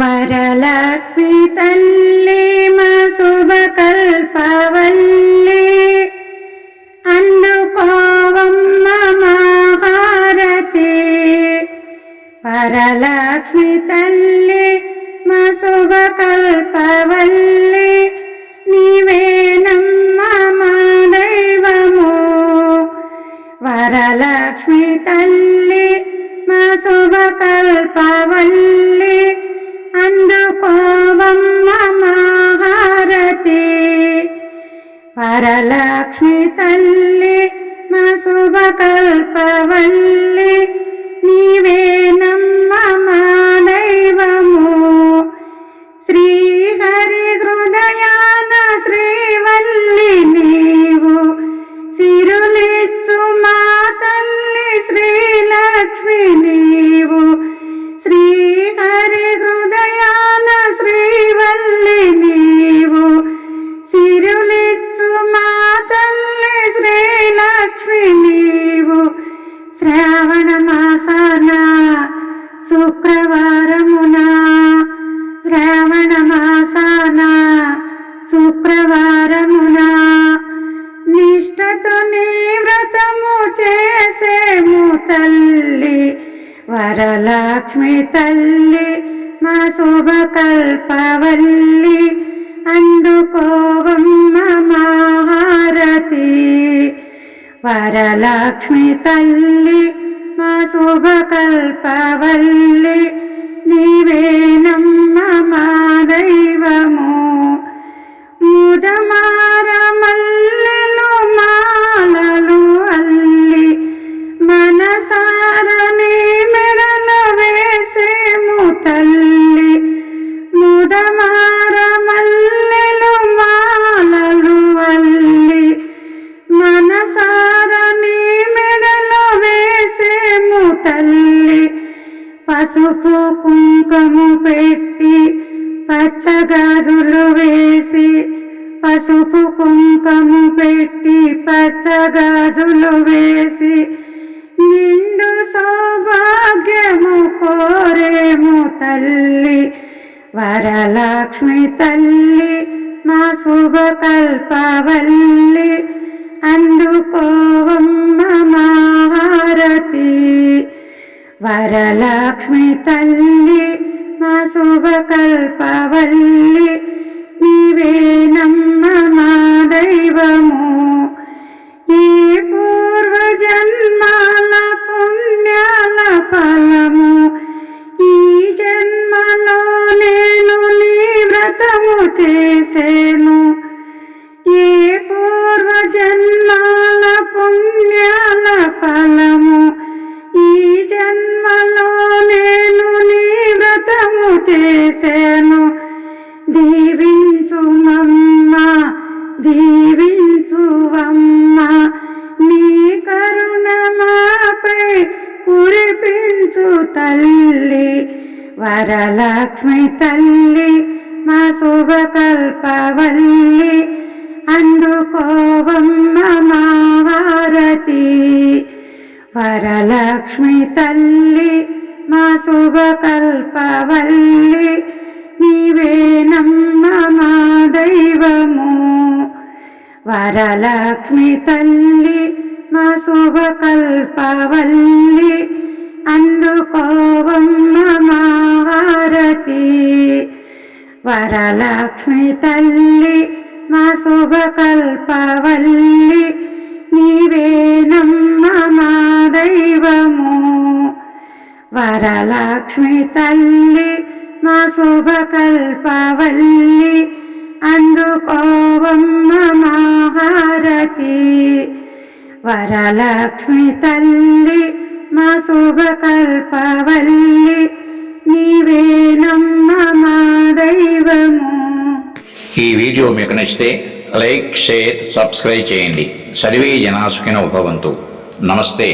వరలక్ష్మి తల్లి మా శుభకల్పవల్లి. అందుకోవమ్మ మహారతి వరలక్ష్మి తల్లి మా శుభకల్పవల్లి. నీవేనమ్మ మా దైవము. వరలక్ష్మి తల్లి మా శుభకల్పవల్లి. అందుకోవమ్మ మహారతి వరలక్ష్మి తల్లి మా శుభకల్పవల్లి నీవేనమ్మ మా దైవము. శ్రీహరి హృదయాన శ్రీవల్లి నీవు సిరులిచ్చు మా తల్లి శ్రీలక్ష్మిని. నీవు శ్రావణ మాసాన శుక్రవారమున? శ్రావణ మాసాన శుక్రవారమున? నిష్టతో నీ వ్రతము చేసేము తల్లి వరలక్ష్మి తల్లి మా శుభకల్పవల్లి అందుకోవమ్మ మా వరలక్ష్మి తల్లి మా పసుపు కుంకుము పెట్టి పచ్చగాజులు వేసి పసుపు కుంకుము పెట్టి పచ్చగాజులు వేసి నిండు సౌభాగ్యము కోరేము తల్లి. వరలక్ష్మి తల్లి మా శుభకల్పవల్లి అందుకో వరలక్ష్మి తల్లి మా శుభకల్పవల్లి నీవేనమ్మ మా దైవము. ఈ పూర్వజన్మాల పుణ్యాల ఫలము ఈ జన్మలో నేను నీ వ్రతము చేసేను. ఏ పూర్వజన్మాల పుణ్యాల ఫలము ఈ జన్మలో నేను నీ వ్రతము చేశాను దీవించుమమ్మ దీవించువమ్మ నీ కరుణ మాపై కురిపించు తల్లి వరలక్ష్మి తల్లి మా శుభకల్పవల్లి. అందుకోవమ్మ మహారతి పరలక్ష్మి తల్లి మా శుభకల్పవల్లి నీవేనమ్మ మా దైవము. వరలక్ష్మి తల్లి మా శుభకల్పవల్లి అందుకోవమ్మ మహారతి వరలక్ష్మి తల్లి మా శుభకల్పవల్లి నీవేనమ్మ మా దైవము. వరలక్ష్మి తల్లి మా శుభకల్పవల్లి అందుకోవమ్మ మహారతి వరలక్ష్మి తల్లి మా శుభకల్పవల్లి నీవేనమ్మ మా దైవము. ఈ వీడియో మీకు నచ్చితే లైక్ షేర్ సబ్స్క్రైబ్ చేయండి. సర్వే జనాసుకిన ఉపవంతు నమస్తే.